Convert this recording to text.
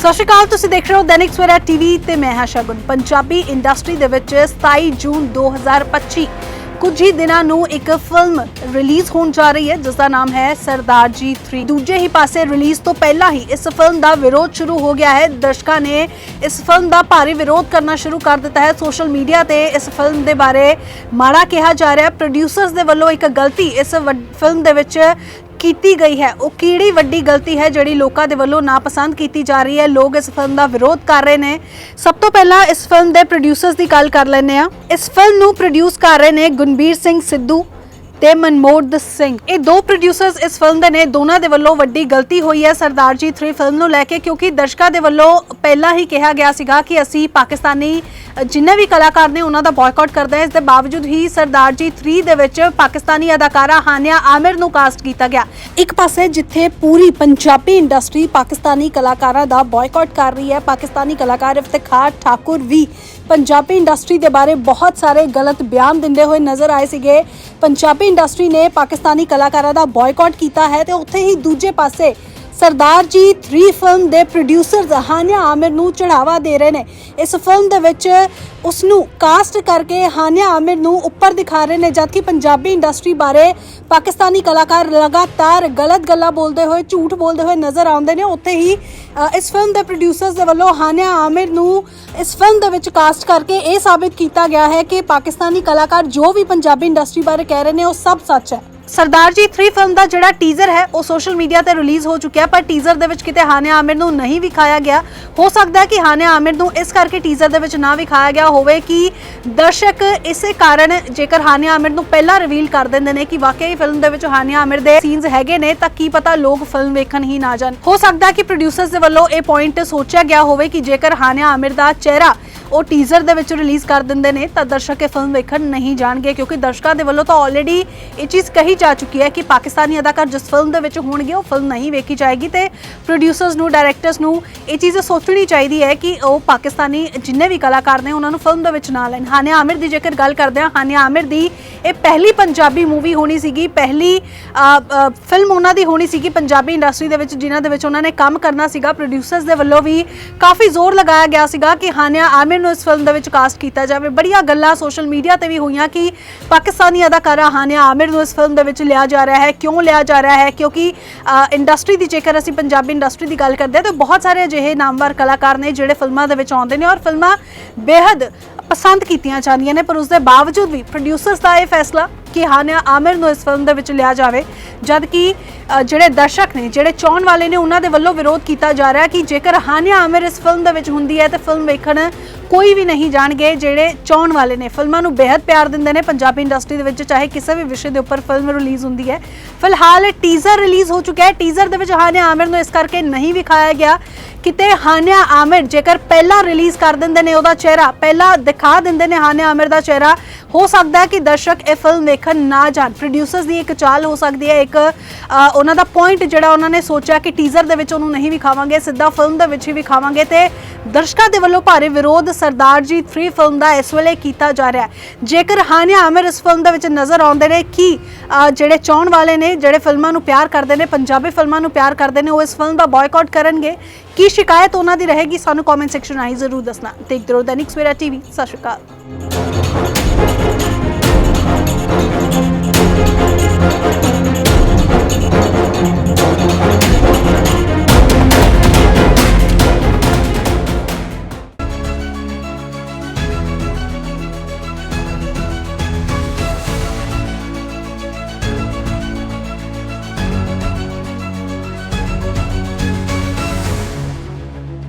ਸਤਿ ਸ਼੍ਰੀ ਅਕਾਲ, ਤੁਸੀਂ ਦੇਖ ਰਹੇ ਹੋ ਦੈਨਿਕ ਸਵੇਰਾ ਟੀਵੀ ਤੇ ਮੈਂ ਹਾਂ ਸ਼ਗੁਨ। ਪੰਜਾਬੀ ਇੰਡਸਟਰੀ ਦੇ ਵਿੱਚ 27 ਜੂਨ 2025 ਕੁਝ ਹੀ ਦਿਨਾਂ ਨੂੰ ਇੱਕ ਫਿਲਮ ਰਿਲੀਜ਼ ਹੋਣ ਜਾ ਰਹੀ ਹੈ ਜਿਸ ਦਾ ਨਾਮ ਹੈ ਸਰਦਾਰ ਜੀ 3 ਦੂਜੇ ਹੀ ਪਾਸੇ ਰਿਲੀਜ਼ ਤੋਂ ਪਹਿਲਾਂ ਹੀ ਇਸ ਫਿਲਮ ਦਾ ਵਿਰੋਧ ਸ਼ੁਰੂ ਹੋ ਗਿਆ ਹੈ। ਦਰਸ਼ਕਾਂ ਨੇ ਇਸ ਫਿਲਮ ਦਾ ਭਾਰੀ ਵਿਰੋਧ ਕਰਨਾ ਸ਼ੁਰੂ ਕਰ ਦਿੱਤਾ ਹੈ। ਸੋਸ਼ਲ ਮੀਡੀਆ ਤੇ ਇਸ ਫਿਲਮ ਦੇ ਬਾਰੇ ਮਾੜਾ ਕਿਹਾ ਜਾ ਰਿਹਾ ਹੈ। ਪ੍ਰੋਡਿਊਸਰਸ ਦੇ ਵੱਲੋਂ ਇੱਕ ਗਲਤੀ ਇਸ ਵੱਡ- ਫਿਲਮ ਦੇ ਵਿੱਚ ਕੀਤੀ ਗਈ ਹੈ। ਉਹ ਕਿਹੜੀ ਵੱਡੀ ਗਲਤੀ ਹੈ ਜਿਹੜੀ ਲੋਕਾਂ ਦੇ ਵੱਲੋਂ ਨਾਪਸੰਦ ਕੀਤੀ ਜਾ ਰਹੀ ਹੈ? ਲੋਕ ਇਸ ਫਿਲਮ ਦਾ ਵਿਰੋਧ ਕਰ ਰਹੇ ਨੇ। ਸਭ ਤੋਂ ਪਹਿਲਾਂ ਇਸ ਫਿਲਮ ਦੇ ਪ੍ਰੋਡਿਊਸਰਸ ਦੀ ਗੱਲ ਕਰ ਲੈਂਦੇ ਆ ਇਸ ਫਿਲਮ ਨੂੰ ਪ੍ਰੋਡਿਊਸ ਕਰ ਰਹੇ ਨੇ ਗੁਨਬੀਰ ਸਿੰਘ ਸਿੱਧੂ। ਤੇ ਮਨਮੋਹਨ ਸਿੰਘ। ਇਹ ਦੋ ਪ੍ਰੋਡਿਊਸਰਸ ਇਸ ਫਿਲਮ ਦੇ ਨੇ, ਦੋਨਾਂ ਦੇ ਵੱਲੋਂ ਵੱਡੀ ਗਲਤੀ ਹੋਈ ਹੈ ਸਰਦਾਰ ਜੀ 3 ਫਿਲਮ ਨੂੰ ਲੈ ਕੇ, ਕਿਉਂਕਿ ਦਰਸ਼ਕਾਂ ਦੇ ਵੱਲੋਂ ਪਹਿਲਾਂ ਹੀ ਕਿਹਾ ਗਿਆ ਸੀਗਾ ਕਿ ਅਸੀਂ ਪਾਕਿਸਤਾਨੀ ਜਿੰਨੇ ਵੀ ਕਲਾਕਾਰ ਨੇ ਉਹਨਾਂ ਦਾ ਬਾਇਕਾਟ ਕਰਦੇ ਹਾਂ। ਇਸ ਦੇ ਬਾਵਜੂਦ ਹੀ ਸਰਦਾਰ ਜੀ 3 ਦੇ ਵਿੱਚ ਪਾਕਿਸਤਾਨੀ ਅਦਾਕਾਰਾ ਹਾਨਿਆ ਆਮਿਰ ਨੂੰ ਕਾਸਟ ਕੀਤਾ ਗਿਆ। ਇੱਕ ਪਾਸੇ ਜਿੱਥੇ ਪੂਰੀ ਪੰਜਾਬੀ ਇੰਡਸਟਰੀ ਪਾਕਿਸਤਾਨੀ ਕਲਾਕਾਰਾਂ ਦਾ ਬਾਇਕਾਟ ਕਰ ਰਹੀ ਹੈ, ਪਾਕਿਸਤਾਨੀ ਕਲਾਕਾਰ ਇਫਤਖਾਰ ਠਾਕੁਰ ਵੀ ਪੰਜਾਬੀ ਇੰਡਸਟਰੀ ਦੇ ਬਾਰੇ ਬਹੁਤ ਸਾਰੇ ਗਲਤ ਬਿਆਨ ਦਿੰਦੇ ਹੋਏ ਨਜ਼ਰ ਆਏ ਸੀਗੇ। ਪੰਜਾਬੀ ਇੰਡਸਟਰੀ ਨੇ ਪਾਕਿਸਤਾਨੀ ਕਲਾਕਾਰਾਂ ਦਾ ਬਾਇਕਾਟ ਕੀਤਾ ਹੈ ਤੇ ਉੱਥੇ ਹੀ ਦੂਜੇ ਪਾਸੇ ਸਰਦਾਰ ਜੀ 3 ਫਿਲਮ ਦੇ ਪ੍ਰੋਡਿਊਸਰ ਹਾਨਿਆ ਆਮਿਰ ਨੂੰ ਚੜਾਵਾ ਦੇ ਰਹੇ ਨੇ। ਇਸ ਫਿਲਮ ਦੇ ਵਿੱਚ ਉਸ ਨੂੰ ਕਾਸਟ ਕਰਕੇ ਹਾਨਿਆ ਆਮਿਰ ਨੂੰ ਉੱਪਰ ਦਿਖਾ ਰਹੇ ਨੇ, ਜਦਕਿ ਪੰਜਾਬੀ ਇੰਡਸਟਰੀ ਬਾਰੇ ਪਾਕਿਸਤਾਨੀ ਕਲਾਕਾਰ ਲਗਾਤਾਰ ਗਲਤ ਗੱਲਾਂ ਬੋਲਦੇ ਹੋਏ, ਝੂਠ ਬੋਲਦੇ ਹੋਏ ਨਜ਼ਰ ਆਉਂਦੇ ਨੇ। ਉੱਥੇ ਹੀ ਇਸ ਫਿਲਮ ਦੇ ਪ੍ਰੋਡਿਊਸਰਸ ਦੇ ਵੱਲੋਂ ਹਾਨਿਆ ਆਮਿਰ ਨੂੰ ਇਸ ਫਿਲਮ ਦੇ ਵਿੱਚ ਕਾਸਟ ਕਰਕੇ ਇਹ ਸਾਬਿਤ ਕੀਤਾ ਗਿਆ ਹੈ ਕਿ ਪਾਕਿਸਤਾਨੀ ਕਲਾਕਾਰ ਜੋ ਵੀ ਪੰਜਾਬੀ ਇੰਡਸਟਰੀ ਬਾਰੇ ਕਹਿ ਰਹੇ ਨੇ, ਉਹ ਸਭ ਸੱਚ ਹੈ। ਸਰਦਾਰ ਜੀ 3 ਫਿਲਮ ਦਾ ਜਿਹੜਾ ਟੀਜ਼ਰ ਹੈ, ਉਹ ਸੋਸ਼ਲ ਮੀਡੀਆ ਤੇ ਰਿਲੀਜ਼ ਹੋ ਚੁੱਕਿਆ ਪਰ ਟੀਜ਼ਰ ਦੇ ਵਿੱਚ ਕਿਤੇ ਹਾਨਿਆ ਆਮਿਰ ਨੂੰ ਨਹੀਂ ਵਿਖਾਇਆ ਗਿਆ। ਹੋ ਸਕਦਾ ਹੈ ਕਿ ਹਾਨਿਆ ਆਮਿਰ ਨੂੰ ਇਸ ਕਰਕੇ ਟੀਜ਼ਰ ਦੇ ਵਿੱਚ ਨਾ ਵਿਖਾਇਆ ਗਿਆ ਹੋਵੇ ਕਿ ਦਰਸ਼ਕ ਇਸੇ ਕਾਰਨ ਜੇਕਰ ਹਾਨਿਆ ਆਮਿਰ ਨੂੰ ਪਹਿਲਾਂ ਰਿਵੀਲ ਕਰ ਦਿੰਦੇ ਨੇ ਕਿ ਵਾਕਈ ਫਿਲਮ ਦੇ ਵਿੱਚ ਹਾਨਿਆ ਆਮਿਰ ਦੇ ਸੀਨਸ ਹੈਗੇ ਨੇ, ਤਾਂ ਕੀ ਪਤਾ ਲੋਕ ਫਿਲਮ ਵੇਖਣ ਹੀ ਨਾ ਜਾਣ। ਹੋ ਸਕਦਾ ਹੈ ਕਿ ਪ੍ਰੋਡਿਊਸਰਸ ਦੇ ਵੱਲੋਂ ਇਹ ਪੁਆਇੰਟ ਸੋਚਿਆ ਗਿਆ ਹੋਵੇ ਕਿ ਜੇਕਰ ਹਾਨਿਆ ਆਮਿਰ ਦਾ ਚਿਹਰਾ ਉਹ ਟੀਜ਼ਰ ਦੇ ਵਿੱਚ ਰਿਲੀਜ਼ ਕਰ ਦਿੰਦੇ ਨੇ, ਤਾਂ ਦਰਸ਼ਕ ਇਹ ਫਿਲਮ ਵੇਖਣ ਨਹੀਂ ਜਾਣਗੇ, ਕਿਉਂਕਿ ਦਰਸ਼ਕਾਂ ਦੇ ਵੱਲੋਂ ਤਾਂ ਆਲਰੇਡੀ ਇਹ ਚੀਜ਼ ਕਹੀ ਜਾ ਚੁੱਕੀ ਹੈ ਕਿ ਪਾਕਿਸਤਾਨੀ ਅਦਾਕਾਰ ਜਿਸ ਫਿਲਮ ਦੇ ਵਿੱਚ ਹੋਣਗੇ, ਉਹ ਫਿਲਮ ਨਹੀਂ ਵੇਖੀ ਜਾਏਗੀ ਤੇ ਪ੍ਰੋਡਿਊਸਰਸ ਨੂੰ ਡਾਇਰੈਕਟਰਸ ਨੂੰ ਇਹ ਚੀਜ਼ ਸੋਚਣੀ ਚਾਹੀਦੀ ਹੈ ਕਿ ਉਹ ਪਾਕਿਸਤਾਨੀ ਜਿੰਨੇ ਵੀ ਕਲਾਕਾਰ ਨੇ, ਉਹਨਾਂ ਨੂੰ ਫਿਲਮ ਦੇ ਵਿੱਚ ਨਾ ਲੈਣ। ਹਾਨਿਆ ਆਮਿਰ ਦੀ ਜੇਕਰ ਗੱਲ ਕਰਦੇ ਹਾਂ ਹਾਨਿਆ ਆਮਿਰ ਦੀ ਇਹ ਪਹਿਲੀ ਪੰਜਾਬੀ ਮੂਵੀ ਹੋਣੀ ਸੀਗੀ, ਪਹਿਲੀ ਫਿਲਮ ਉਹਨਾਂ ਦੀ ਹੋਣੀ ਸੀਗੀ ਪੰਜਾਬੀ ਇੰਡਸਟਰੀ ਦੇ ਵਿੱਚ, ਜਿਨ੍ਹਾਂ ਦੇ ਵਿੱਚ ਉਹਨਾਂ ਨੇ ਕੰਮ ਕਰਨਾ ਸੀਗਾ। ਪ੍ਰੋਡਿਊਸਰਸ ਦੇ ਵੱਲੋਂ ਵੀ ਕਾਫੀ ਜ਼ੋਰ ਲਗਾਇਆ ਗਿਆ ਸੀਗਾ ਕਿ ਹਾਨਿਆ ਆਮਿਰ ਨੂੰ ਇਸ ਫਿਲਮ ਦੇ ਵਿੱਚ ਕਾਸਟ ਕੀਤਾ ਜਾਵੇ। ਬੜੀਆਂ ਗੱਲਾਂ ਸੋਸ਼ਲ ਮੀਡੀਆ ਤੇ ਵੀ ਹੋਈਆਂ ਕਿ ਪਾਕਿਸਤਾਨੀ ਅਦਾਕਾਰਾ ਹਾਨਿਆ ਆਮਿਰ ਨੂੰ ਇਸ ਫਿਲਮ ਦੇ ਵਿੱਚ ਲਿਆ ਜਾ ਰਿਹਾ ਹੈ, ਕਿਉਂ ਲਿਆ ਜਾ ਰਿਹਾ ਹੈ? ਕਿਉਂਕਿ ਇੰਡਸਟਰੀ ਦੀ ਜੇਕਰ ਅਸੀਂ ਪੰਜਾਬੀ ਇੰਡਸਟਰੀ ਦੀ ਗੱਲ ਕਰਦੇ ਹਾਂ, ਤਾਂ ਬਹੁਤ ਸਾਰੇ ਅਜਿਹੇ ਨਾਮਵਰ ਕਲਾਕਾਰ ਨੇ ਜਿਹੜੇ ਫਿਲਮਾਂ ਦੇ ਵਿੱਚ ਆਉਂਦੇ ਨੇ ਔਰ ਫਿਲਮਾਂ ਬੇहद ਪਸੰਦ ਕੀਤੀਆਂ ਜਾਂਦੀਆਂ ਨੇ, ਪਰ ਉਸ ਦੇ ਬਾਵਜੂਦ ਵੀ ਪ੍ਰੋਡਿਊਸਰਸ ਦਾ ਇਹ ਫੈਸਲਾ ਕਿ ਹਾਨਿਆ ਆਮਿਰ ਨੂੰ ਇਸ ਫਿਲਮ ਦੇ ਵਿੱਚ ਲਿਆ ਜਾਵੇ ਜਦ ਕਿ ਜਿਹੜੇ ਦਰਸ਼ਕ ਨੇ, ਜਿਹੜੇ ਚਾਹਣ ਵਾਲੇ ਨੇ, ਉਹਨਾਂ ਦੇ ਵੱਲੋਂ ਵਿਰੋਧ ਕੀਤਾ ਜਾ ਰਿਹਾ ਕਿ ਜੇਕਰ ਹਾਨਿਆ ਆਮਿਰ ਇਸ ਫਿਲਮ ਦੇ ਵਿੱਚ ਹੁੰਦੀ ਹੈ, ਤਾਂ ਫਿਲਮ ਵੇਖਣ ਕੋਈ ਵੀ ਨਹੀਂ ਜਾਣਗੇ, ਜਿਹੜੇ ਚਾਹਣ ਵਾਲੇ ਨੇ। ਫਿਲਮਾਂ ਨੂੰ ਬੇहद ਪਿਆਰ ਦਿੰਦੇ ਨੇ ਪੰਜਾਬੀ ਇੰਡਸਟਰੀ ਦੇ ਵਿੱਚ, ਚਾਹੇ ਕਿਸੇ ਵੀ ਵਿਸ਼ੇ ਦੇ ਉੱਪਰ ਫਿਲਮ ਰਿਲੀਜ਼ ਹੁੰਦੀ ਹੈ। ਫਿਲਹਾਲ ਟੀਜ਼ਰ ਰਿਲੀਜ਼ ਹੋ ਚੁੱਕਿਆ ਹੈ। ਟੀਜ਼ਰ ਦੇ ਵਿੱਚ ਹਾਨਿਆ ਆਮਿਰ ਨੂੰ ਇਸ ਕਰਕੇ ਨਹੀਂ ਵਿਖਾਇਆ ਗਿਆ ਕਿਤੇ ਹਾਨਿਆ ਆਮਿਰ ਜੇਕਰ ਪਹਿਲਾਂ ਰਿਲੀਜ਼ ਕਰ ਦਿੰਦੇ ਨੇ ਉਹਦਾ ਚਿਹਰਾ, ਪਹਿਲਾਂ ਦਿਖਾ ਦਿੰਦੇ ਨੇ ਹਾਨਿਆ ਆਮਿਰ ਦਾ ਚਿਹਰਾ, ਹੋ ਸਕਦਾ ਹੈ ਕਿ ਦਰਸ਼ਕ ਇਹ ਫਿਲਮ ਵੇਖਣ ਨਾ ਜਾਣ। ਪ੍ਰੋਡਿਊਸਰਸ ਦੀ ਇੱਕ ਚਾਲ ਹੋ ਸਕਦੀ ਹੈ, ਇੱਕ ਉਹਨਾਂ ਦਾ ਪੁਆਇੰਟ ਜਿਹੜਾ ਉਹਨਾਂ ਨੇ ਸੋਚਿਆ ਕਿ ਟੀਜ਼ਰ ਦੇ ਵਿੱਚ ਉਹਨੂੰ ਨਹੀਂ ਵਿਖਾਵਾਂਗੇ ਸਿੱਧਾ ਫਿਲਮ ਦੇ ਵਿੱਚ ਹੀ ਵਿਖਾਵਾਂਗੇ ਤੇ ਦਰਸ਼ਕਾਂ ਦੇ ਵੱਲੋਂ ਭਾਰੀ ਵਿਰੋਧ ਸਰਦਾਰ ਜੀ 3 ਫਿਲਮ ਦਾ ਇਸ ਵੇਲੇ ਕੀਤਾ ਜਾ ਰਿਹਾ ਹੈ। ਜੇਕਰ ਹਾਨੀਆ ਆਮਿਰ ਇਸ ਫਿਲਮ ਦੇ ਵਿੱਚ ਨਜ਼ਰ ਆਉਂਦੇ ਨੇ, ਕਿ ਜਿਹੜੇ ਚਾਹਣ ਵਾਲੇ ਨੇ, ਜਿਹੜੇ ਫਿਲਮਾਂ ਨੂੰ ਪਿਆਰ ਕਰਦੇ ਨੇ, ਪੰਜਾਬੀ ਫਿਲਮਾਂ ਨੂੰ ਪਿਆਰ ਕਰਦੇ ਨੇ, ਉਹ ਇਸ ਫਿਲਮ ਦਾ ਬਾਇਕਾਟ ਕਰਨਗੇ? ਕੀ ਸ਼ਿਕਾਇਤ ਉਹਨਾਂ ਦੀ ਰਹੇਗੀ? ਸਾਨੂੰ ਕਮੈਂਟ ਸੈਕਸ਼ਨ ਰਾਹੀਂ ਜ਼ਰੂਰ ਦੱਸਣਾ। ਦੇਖਦੇ ਰਹੋ ਦੈਨਿਕ ਸਵੇਰਾ ਟੀਵੀ ਸਤਿ ਸ਼੍ਰੀ ਅਕਾਲ।